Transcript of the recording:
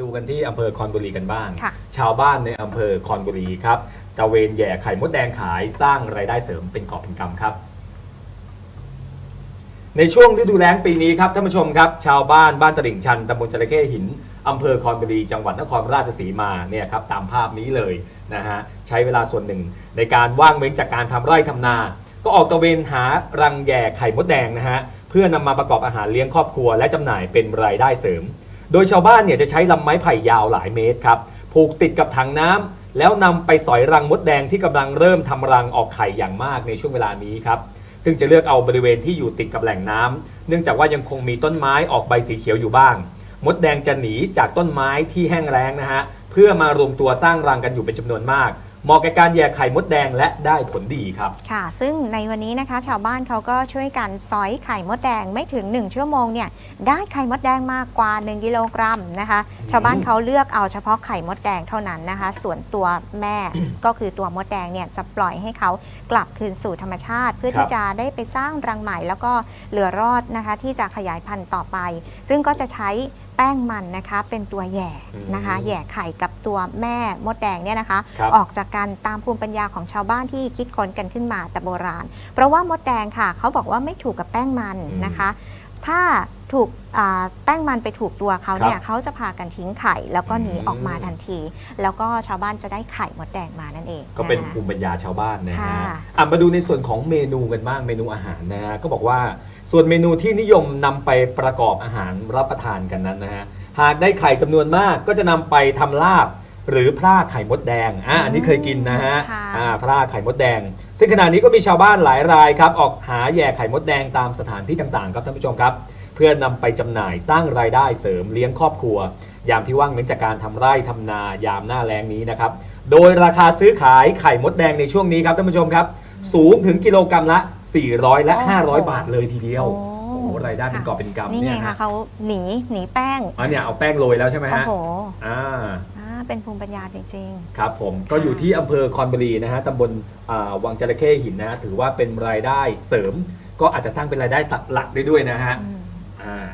ดูกันที่อำเภอคอนบุรีกันบ้างค่ะชาวบ้านในอำเภอคอนบุรีครับตระเวนแย่ไข่มดแดงขายสร้างรายได้เสริมเป็นกอบเป็นกำครับ ในช่วงฤดูแล้งปีนี้ครับท่านผู้ชมครับ ชาวบ้านบ้านตลิ่งชันตำบลจระเข้หินอำเภอคอนบุรีจังหวัดนครราชสีมาเนี่ยครับตามภาพนี้เลยนะฮะใช้เวลาส่วนหนึ่ง ในการว่างเว้นจากการทำไร่ทำนา ก็ออกตระเวนหารังแย่ไข่มดแดงนะฮะเพื่อนำมาประกอบอาหารเลี้ยงครอบครัว และจำหน่ายเป็นรายได้เสริม โดยชาวบ้านเนี่ยจะใช้ลำไม้ไผ่ยาวหลายเมตรครับ ผูกติดกับถังน้ำแล้วนำไปสอยรังมดแดงที่กำลังเริ่มทำรังออกไข่อย่างมากในช่วงเวลานี้ครับ ซึ่งจะเลือกเอาบริเวณที่อยู่ติดกับแหล่งน้ำเนื่องจากว่ายังคงมีต้นไม้ออกใบสีเขียวอยู่บ้าง มดแดงจะหนีจากต้นไม้ที่แห้งแล้งนะฮะเพื่อมารวมตัวสร้างรังกันอยู่เป็นจำนวนมาก เหมาะกับการแย่ไข่มดแดงและได้ผลดีครับ ค่ะ ซึ่งในวันนี้นะคะชาวบ้านเขาก็ช่วยกันสอยไข่มดแดงไม่ถึง 1 ชั่วโมงเนี่ยได้ไข่มดแดงมากกว่า 1 กิโลกรัมนะคะ ชาวบ้านเขาเลือกเอาเฉพาะไข่มดแดงเท่านั้นนะคะ ส่วนตัวแม่ ก็คือตัวมดแดงเนี่ยจะปล่อยให้เขากลับคืนสู่ธรรมชาติ เพื่อครับที่จะได้ไปสร้างรังใหม่ แล้วก็เหลือรอดนะคะที่จะขยายพันธุ์ต่อไป ซึ่งก็จะใช้ แป้งมันนะคะเป็นตัวแหย่นะคะอืมแหย่ไข่กับตัวแม่มดแดงเนี่ยนะคะครับ ออกจากการตามภูมิปัญญาของชาวบ้านที่คิดค้นกันขึ้นมาแต่โบราณ เพราะว่ามดแดงค่ะเขาบอกว่าไม่ถูกกับแป้งมันอืมนะคะ ถ้าถูกอ่าแป้งมันไปถูกตัวเขาเนี่ยครับเขาจะพากันทิ้งไข่ แล้วก็หนีอืม ออกมาทันที แล้วก็ชาวบ้านจะได้ไข่มดแดงมานั่นเองก็เป็นนะคะ ภูมิปัญญาชาวบ้านนะฮะค่ะ อะมาดูในส่วนของเมนูกันบ้างเมนูอาหารนะฮะก็บอกว่า ส่วนเมนูที่นิยมนำไปประกอบอาหารรับประทานกันนั้นนะฮะ หากได้ไข่จำนวนมากก็จะนำไปทำลาบ หรือพร่าไข่มดแดง อะอันนี้เคยกินนะฮะค่ะ อ่าพร่าไข่มดแดง ซึ่งขณะนี้ก็มีชาวบ้านหลายรายครับ ออกหาแย่ไข่มดแดงตามสถานที่ต่างๆ ครับท่านผู้ชมครับ เพื่อนำไปจำหน่ายสร้างรายได้เสริมเลี้ยงครอบครัว ยามที่ว่างเว้นจากการทำไร่ทำนายามหน้าแล้งนี้นะครับ โดยราคาซื้อขายไข่มดแดงในช่วงนี้ครับท่านผู้ชมครับ สูงถึงกิโลกรัมละ 400 และโอ้โห500 บาทเลยทีเดียวโอ้โอ้โหรายได้เป็นกอบเป็นกำนี่เนี่ไงยคะฮะเขาหนีหนีแป้งอ๋อเนี่ยเอาแป้งโรยแล้วใช่ไหมโอ้ฮะโหอ่าอ่าเป็นภูมิปัญญาจริง ครับผมก็อยู่ที่อำเภอคอนบุรีนะฮะตำบลอ่าวังจระเข้หินนะฮะถือว่าเป็นรายได้เสริม ก็อาจจะสร้างเป็นรายได้หลักได้ด้วยนะฮะ ๆอืม อ่า